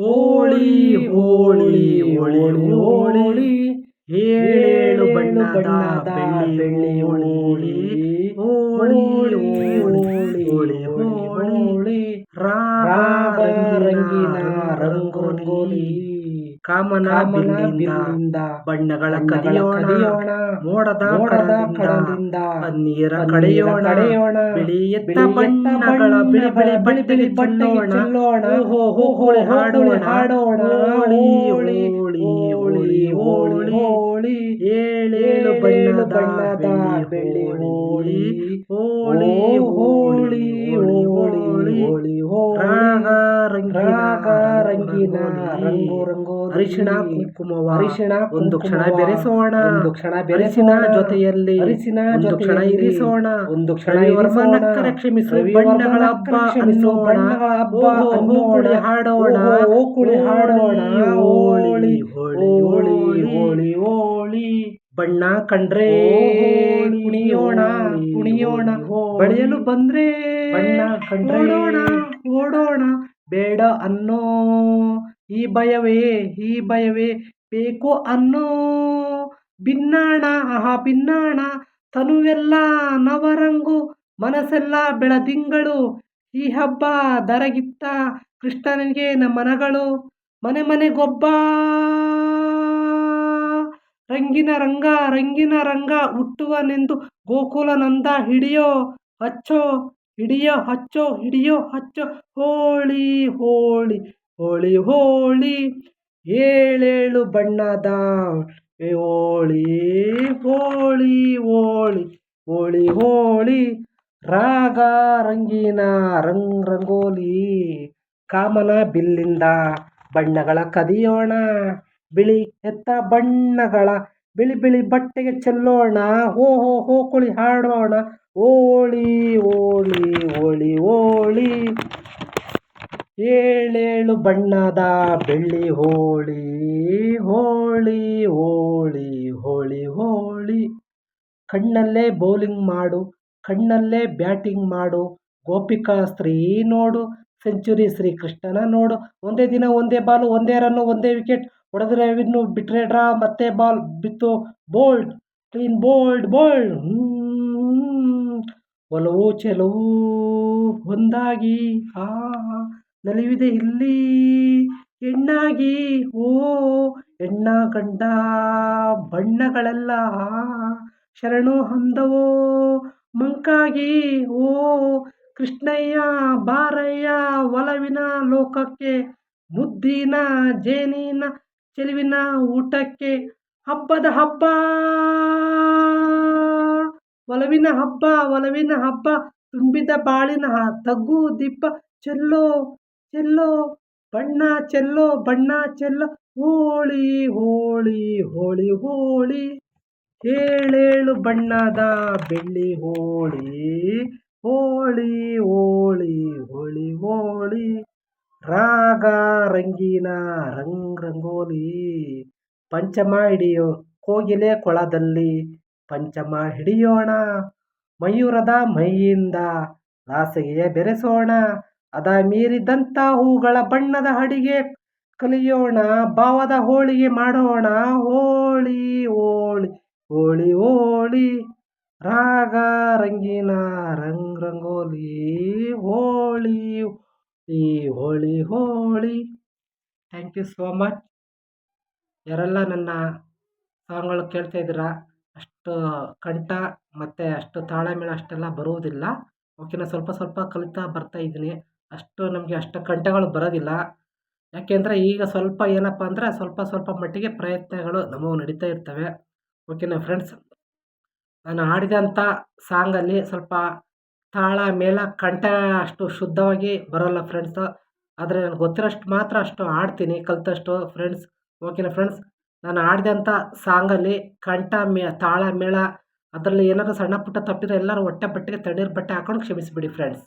ಹೋಳಿ ಹೋಳಿ ಹೋಳಿ ಹೋಳಿ ಏಳೇಳು ಬಣ್ಣದ ಬೆಳ್ಳಿ ಹೋಳಿ ಹೋಳಿ ಹೋಳಿ ಹೋಳಿ ಹೋಳಿ ರಾಗ ರಂಗಿನ ರಂಗೋಲಿ ಕಾಮನ ಬಿಲ್ಲಿಂದ ಬಣ್ಣಗಳ ಕದಿಯೋಣ ಮೋಡದ ಕಡಲಿಂದ ನೀರ ಕಡೆಯೋಣ ಬಿಳಿ ಎತ್ತ ಬಣ್ಣಗಳ ಬಿಳಿ ಬಿಳಿ ಬಣ್ಣೋಣ ಚೆಲ್ಲೋಣ. ಹೋ ಹೋ ಹೋಳಿ ಹಾಡೋಣ. ಹಾಡೋಣ. ಹೋಳಿ ಹೋಳಿ ಹೋಳಿ ಹೋಳಿ ಹೋಳಿ ಏಳೇಳು ಬಣ್ಣದ ಬೆಳ್ಳಿ ಹೋಳಿ. ಹೋಳಿ. ಹೋಳಿ ಹೋಳಿ ರಂಗಿನ ರಂಗು ರಂಗು ಅರಿಶಿಣ ಕುಂಕುಮವ. ಅರಿಶಿಣ ಒಂದು ಕ್ಷಣ ಬೆರೆಸೋಣ ಒಂದು ಕ್ಷಣ ಬೆರೆಸಿನ ಜೊತೆಯಲ್ಲಿ ಅರಿಶಿನ ಒಂದು ಕ್ಷಣ ಇರಿಸೋಣ ಒಂದು ಕ್ಷಣ ನಕ್ಕರ ಕ್ಷಮಿಸು ಬಣ್ಣಗಳ ಹಬ್ಬ ಅನ್ನೋಣ. ಅನ್ನೋಣ. ಹಾಡೋಣ. ಓ ಕುಳಿ ಹಾಡೋಣ. ಹೋಳಿ ಹೋಳಿ ಹೋಳಿ. ಹೋಳಿ ಹೋಳಿ. ಬಣ್ಣ ಕಂಡ್ರೆ ಕುಣಿಯೋಣ ಕುಣಿಯೋಣ. ಬಳಿಯಲು ಬಂದ್ರೆ ಬಣ್ಣ ಕಂಡ್ರೆ ಓಡೋಣ. ಬೇಡ ಅನ್ನೋ ಈ ಭಯವೇ ಈ ಭಯವೇ ಬೇಕು ಅನ್ನೋ ಭಿನ್ನಾಣ, ಆಹಾ ಭಿನ್ನಾಣ. ತನುವೆಲ್ಲ ನವರಂಗು, ಮನಸ್ಸೆಲ್ಲ ಬೆಳದಿಂಗಳು ಈ ಹಬ್ಬ ದರಗಿತ್ತ ಕೃಷ್ಣನಿಗೆ ನಮ್ಮ ಮನಗಳು ಮನೆ ಮನೆಗೊಬ್ಬ ರಂಗಿನ ರಂಗ ರಂಗಿನ ರಂಗ ಹುಟ್ಟುವನೆಂದು ಗೋಕುಲನಂದ ಹಿಡಿಯೋ ಹಚ್ಚೋ ಹಿಡಿಯೋ ಹಚ್ಚೋ ಹಿಡಿಯೋ ಹಚ್ಚೋ, ಹೋಳಿ ಹೋಳಿ ಹೋಳಿ ಹೋಳಿ, ಏಳೇಳು ಬಣ್ಣದ ಹೋಳಿ ಹೋಳಿ ಹೋಳಿ ಹೋಳಿ ಹೋಳಿ, ರಾಗ ರಂಗಿನ ರಂಗ್ ರಂಗೋಲಿ, ಕಾಮನ ಬಿಲ್ಲಿಂದ ಬಣ್ಣಗಳ ಕದಿಯೋಣ, ಬಿಳಿ ಎತ್ತ ಬಣ್ಣಗಳ, ಬಿಳಿ ಬಿಳಿ ಬಟ್ಟೆಗೆ ಚೆಲ್ಲೋಣ, ಹೋ ಹೋ ಹೋ, ಕುಳಿ ಹಾಡೋಣ ಹೋಳಿ ಓಳಿ ಓಳಿ ಓಳಿ. ಏಳೇಳು ಬಣ್ಣದ ಬೆಳ್ಳಿ ಹೋಳಿ ಹೋಳಿ ಹೋಳಿ ಹೋಳಿ ಹೋಳಿ. ಕಣ್ಣಲ್ಲೇ ಬೌಲಿಂಗ್ ಮಾಡು, ಕಣ್ಣಲ್ಲೇ ಬ್ಯಾಟಿಂಗ್ ಮಾಡು. ಗೋಪಿಕಾ ಸ್ತ್ರೀ ನೋಡು, ಸೆಂಚುರಿ ಶ್ರೀಕೃಷ್ಣನ ನೋಡು. ಒಂದೇ ದಿನ ಒಂದೇ ಬಾಲು, ಒಂದೇ ರನ್ನು ಒಂದೇ ವಿಕೆಟ್ ಹೊಡೆದ್ರೆ ಇನ್ನು ಬಿಟ್ಟರೆ ಡ್ರಾ ಮತ್ತೆ ಬಾಲ್ ಬಿತ್ತು. ಬೋಲ್ಡ್ ಕ್ಲೀನ್ ಬೋಲ್ಡ್ ಬೋಲ್ಡ್ ಒಲವು ಚೆಲುವು ಒಂದಾಗಿ ಆ ನಲಿವಿದೆ ಇಲ್ಲಿ. ಹೆಣ್ಣಾಗಿ ಓ ಹೆಣ್ಣ ಗಂಡ ಬಣ್ಣಗಳೆಲ್ಲ ಶರಣು ಹಂದವೋ. ಮಂಕಾಗಿ ಓ ಕೃಷ್ಣಯ್ಯ, ಬಾರಯ್ಯ, ಒಲವಿನ ಲೋಕಕ್ಕೆ, ಮುದ್ದಿನ, ಜೇನಿನ, ಚೆಲುವಿನ ಊಟಕ್ಕೆ, ಹಬ್ಬದ ಹಬ್ಬ. ಒಲವಿನ ಹಬ್ಬ ಒಲವಿನ ಹಬ್ಬ, ತುಂಬಿದ ಬಾಳಿನ ತಗ್ಗು ದಿಬ್ಬ, ಚೆಲ್ಲೋ ಚೆಲ್ಲೋ, ಬಣ್ಣ ಚೆಲ್ಲೋ ಬಣ್ಣ ಚೆಲ್ಲೋ, ಹೋಳಿ ಹೋಳಿ ಹೋಳಿ ಹೋಳಿ. ಏಳೇಳು ಬಣ್ಣದ ಬೆಳ್ಳಿ ಹೋಳಿ ಹೋಳಿ ಹೋಳಿ ಹೋಳಿ ಹೋಳಿ. ರಾಗ ರಂಗಿನ ರಂಗ್ ರಂಗೋಲಿ. ಪಂಚಮ ಹಿಡಿಯೋ ಕೋಗಿಲೆ ಕೊಳದಲ್ಲಿ. ಪಂಚಮ ಹಿಡಿಯೋಣ. ಮಯೂರದ ಮೈಯಿಂದ ಹಾಸಿಗೆಯ ಬೆರೆಸೋಣ. ಅದ ಮೀರಿದಂಥ ಹೂಗಳ ಬಣ್ಣದ ಅಡಿಗೆ ಕಲಿಯೋಣ. ಭಾವದ ಹೋಳಿಗೆ ಮಾಡೋಣ. ಹೋಳಿ ಹೋಳಿ ಹೋಳಿ ಹೋಳಿ. ರಾಗ ರಂಗಿನ ರಂಗ್ ರಂಗೋಲಿ, ಹೋಳಿ, ಈ Holi Holi. Thank you so much ಯಾರೆಲ್ಲ ನನ್ನ ಸಾಂಗ್ಗಳು ಕೇಳ್ತಾ ಇದ್ದೀರಾ ಅಷ್ಟು ಕಂಠ ಮತ್ತು ಅಷ್ಟು ತಾಳಮೇಳ ಅಷ್ಟೆಲ್ಲ ಬರುವುದಿಲ್ಲ. ಓಕೆನಾ ಸ್ವಲ್ಪ ಸ್ವಲ್ಪ ಕಲಿತಾ ಬರ್ತಾ ಇದ್ದೀನಿ. ಅಷ್ಟು ನಮಗೆ ಅಷ್ಟು ಕಂಠಗಳು ಬರೋದಿಲ್ಲ. ಯಾಕೆಂದರೆ ಈಗ ಸ್ವಲ್ಪ ಏನಪ್ಪ ಅಂದರೆ ಸ್ವಲ್ಪ ಸ್ವಲ್ಪ ಮಟ್ಟಿಗೆ ಪ್ರಯತ್ನಗಳು ನಮಗೂ ನಡೀತಾ ಇರ್ತವೆ. ಓಕೆನಾ ಫ್ರೆಂಡ್ಸ್, ನಾನು ಹಾಡಿದಂಥ ಸಾಂಗಲ್ಲಿ ಸ್ವಲ್ಪ ತಾಳ ಮೇಲ ಕಂಠ ಅಷ್ಟು ಶುದ್ಧವಾಗಿ ಬರೋಲ್ಲ ಫ್ರೆಂಡ್ಸು. ಆದರೆ ನನಗೆ ಗೊತ್ತಿರೋಷ್ಟು ಮಾತ್ರ ಅಷ್ಟು ಹಾಡ್ತೀನಿ, ಕಲಿತಷ್ಟು ಫ್ರೆಂಡ್ಸ್. ಓಕೆನಾ ಫ್ರೆಂಡ್ಸ್ ನಾನು ಆಡಿದಂಥ ಸಾಂಗಲ್ಲಿ ಕಂಠ ಮೇ, ತಾಳ ಮೇಳ, ಅದರಲ್ಲಿ ಏನಾದರೂ ಸಣ್ಣ ಪುಟ್ಟ ತಪ್ಪಿದ್ರೆ ಎಲ್ಲರೂ ಹೊಟ್ಟೆ ಬಟ್ಟೆಗೆ ತಣ್ಣೀರು ಬಟ್ಟೆ ಹಾಕೊಂಡು ಕ್ಷಮಿಸಿಬಿಡಿ ಫ್ರೆಂಡ್ಸ್